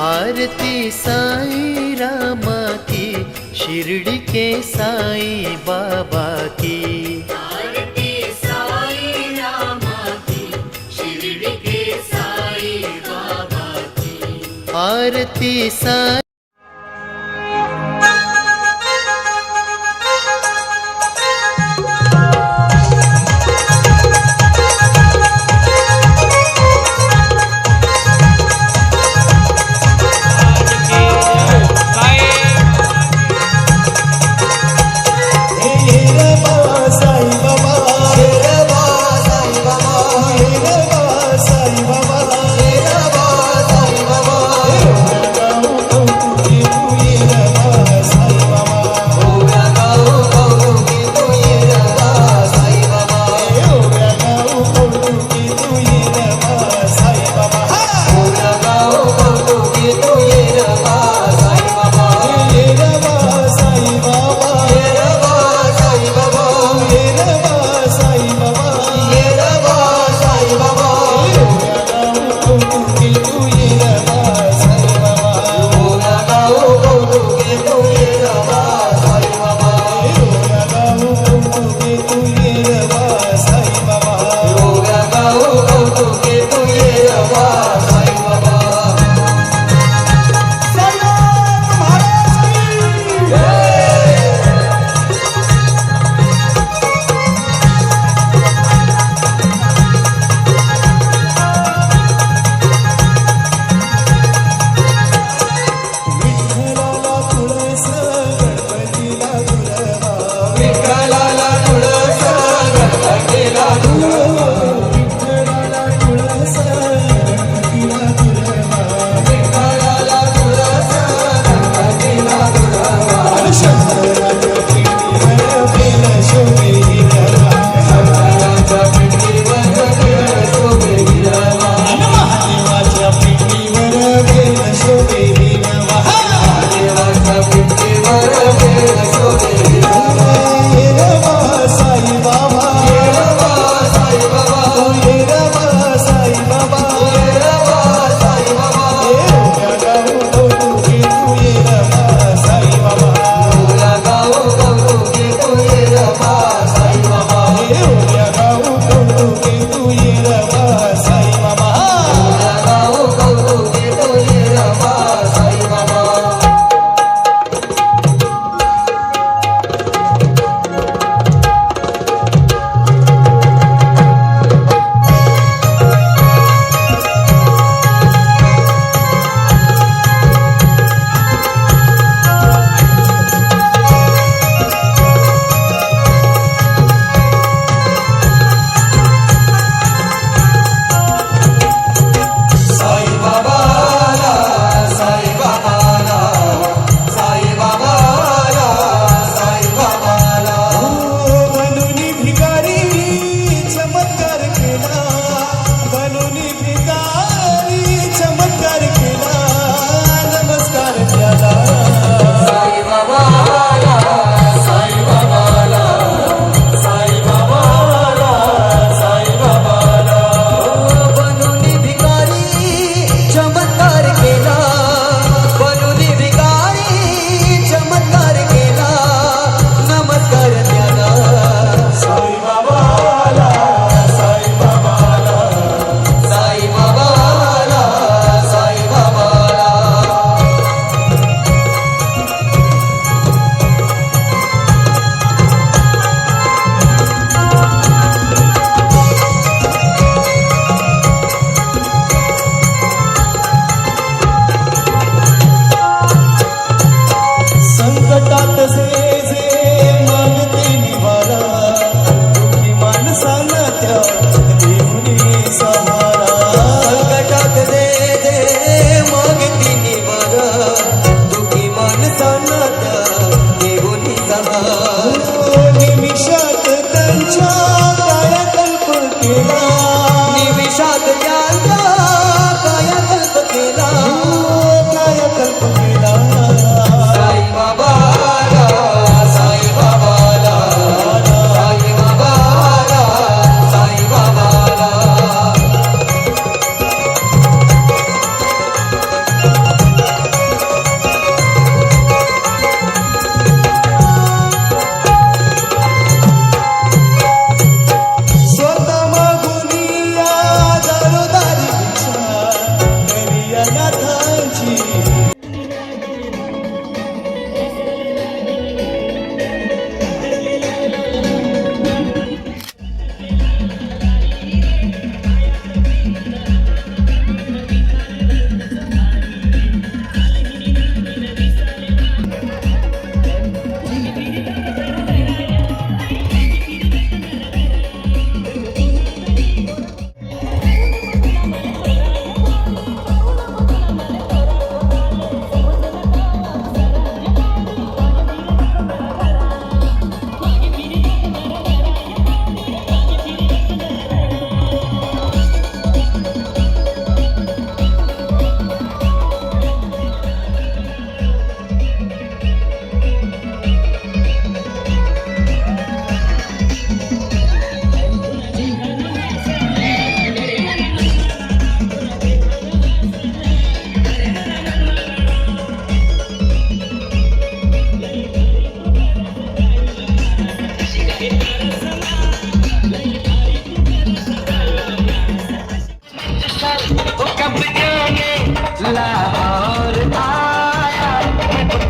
आरती साई रामा की शिरडी के साई बाबा की आरती साई रामा की शिरडी के साई बाबा की आरती साई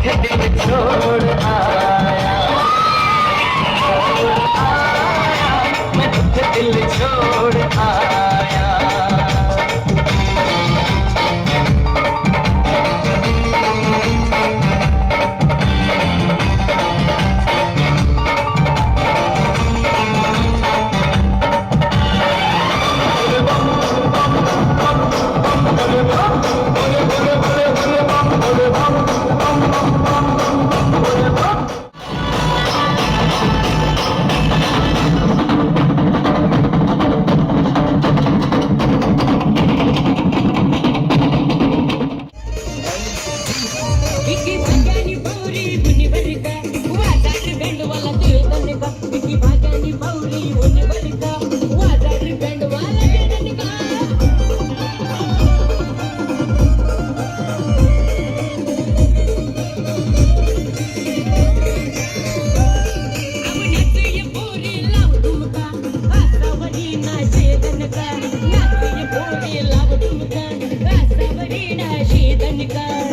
থেকে ছোড় निकाल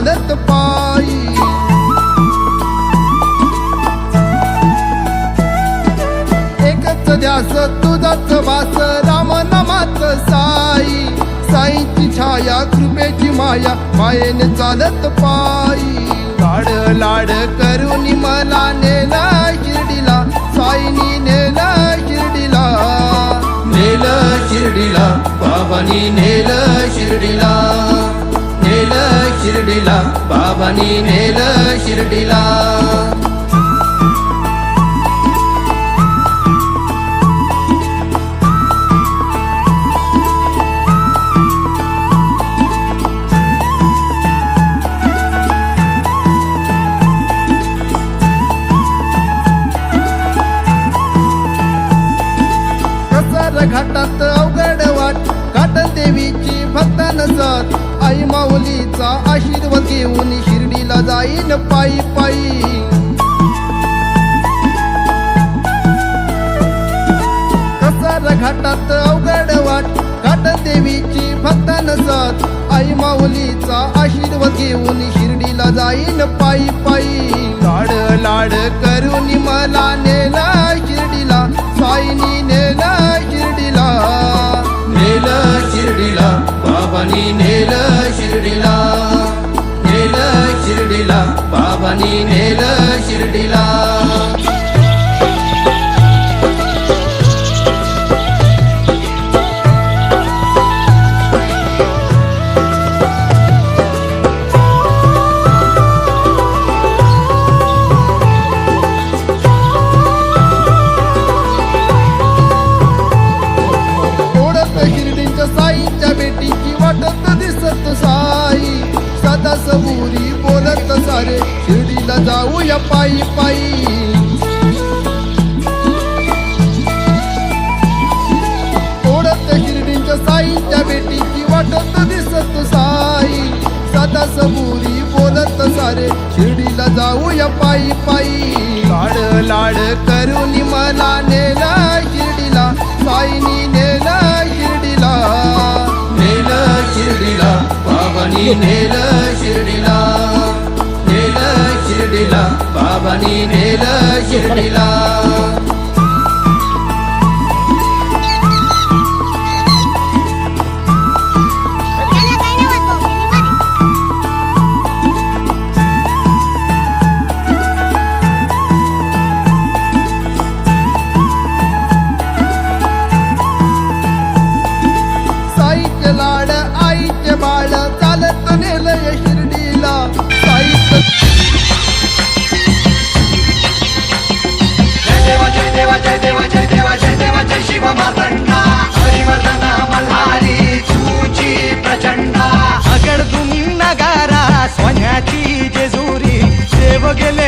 आनंद पायी एकच ध्यास तुझाच वास राम नामात साई. साईची छाया कृपेची माया मायेने चालत पायी लाड लाड करून मला नेला शिर्डीला साईनी नेला शिर्डीला. नेल शिर्डीला बाबानी नेल शिर्डीला. नेल शिर्डीला बाबानी नेल शिर्डीला. घाटात अवघड वाट घाट देवीची भक्त भक्तान आई माऊलीचा आशीर्वाद घेऊन शिर्डीला जाईन पायी पायी. कसार घाटात अवघड वाट घाट देवीची भक्तान साथ. आई माऊलीचा आशीर्वाद घेऊन शिर्डीला जाईन पायी पायी. लाड लाड करून मला नेला शिर्डीला साईनी नेला शिर्डीला. नेला शिर्डीला बाबानी ने जाऊया पायी पायी. ओढत शिर्डीच्या साईच्या बेटीची वाटत दिसत साई. सदा समोरी बोलत सारे शिर्डीला जाऊया पायी पायी. लाड लाड करून मला नेला शिर्डीला साईनी नेला शिर्डीला. नेल शिर्डीला बाबानी नेल शिर्डीला. शिर्डीला बाबानी नेल शिर्डीला lo que le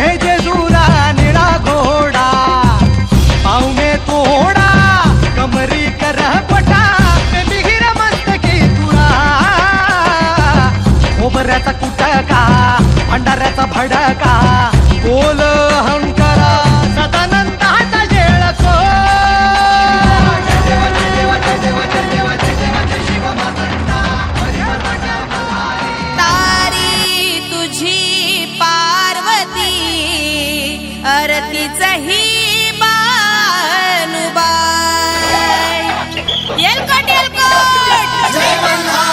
सही बानुबाई एलकोट एलकोट जय मल्हार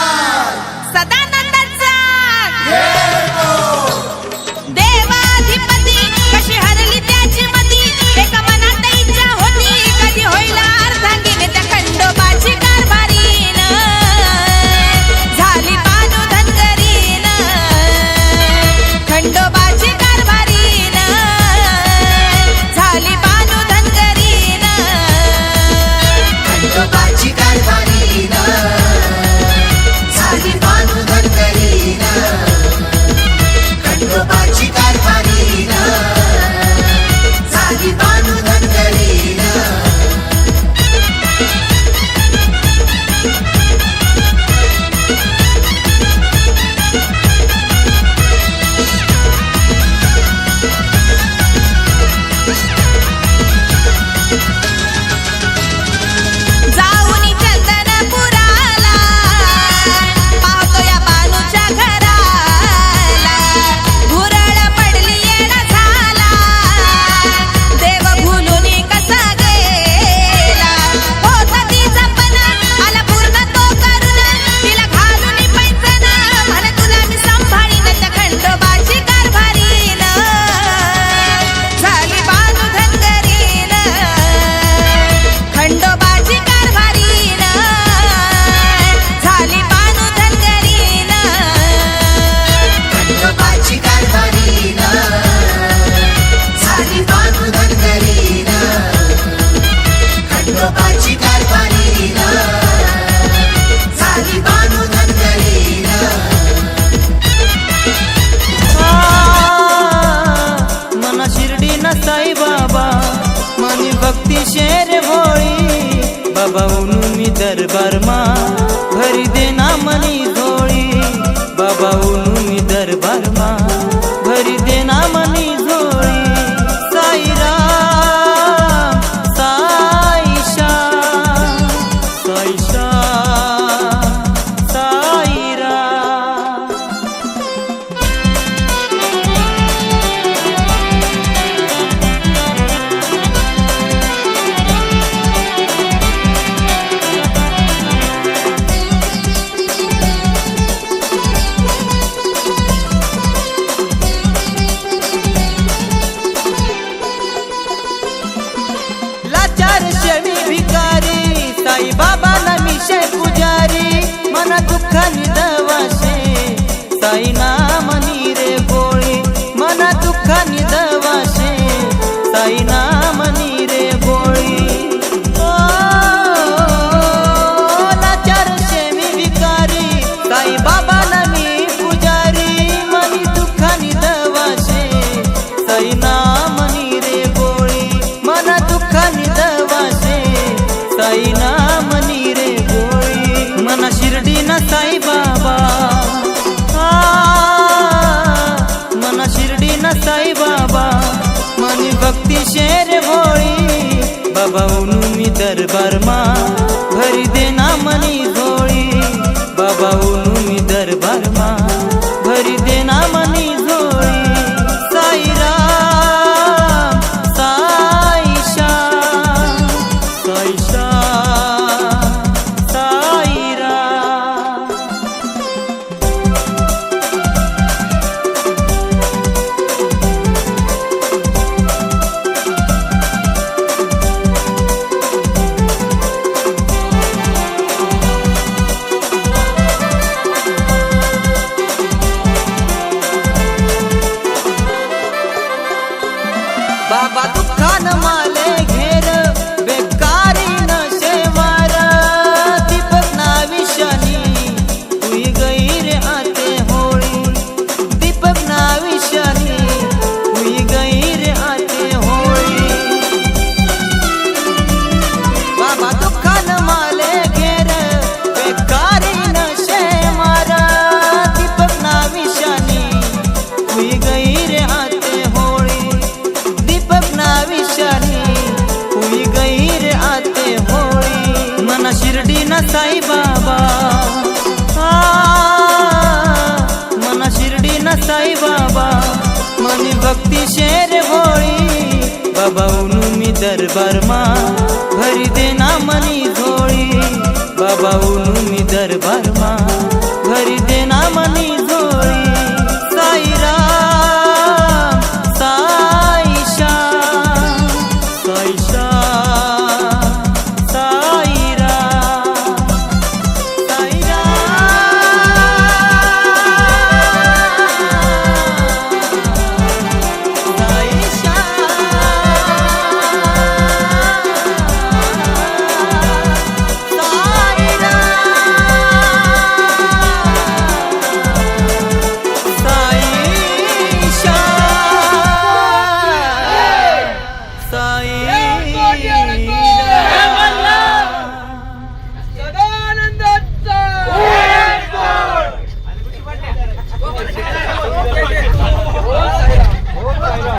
पाहून मी दरबार मा. घरी देना मनी साईबाबा मन शिर्डी न साईबाबा मनी भक्ती शेर भोळी. बाबा उनू मी दरबारमा भरी देना मनी धोळी बाबा उनू मी दरबारमा भरी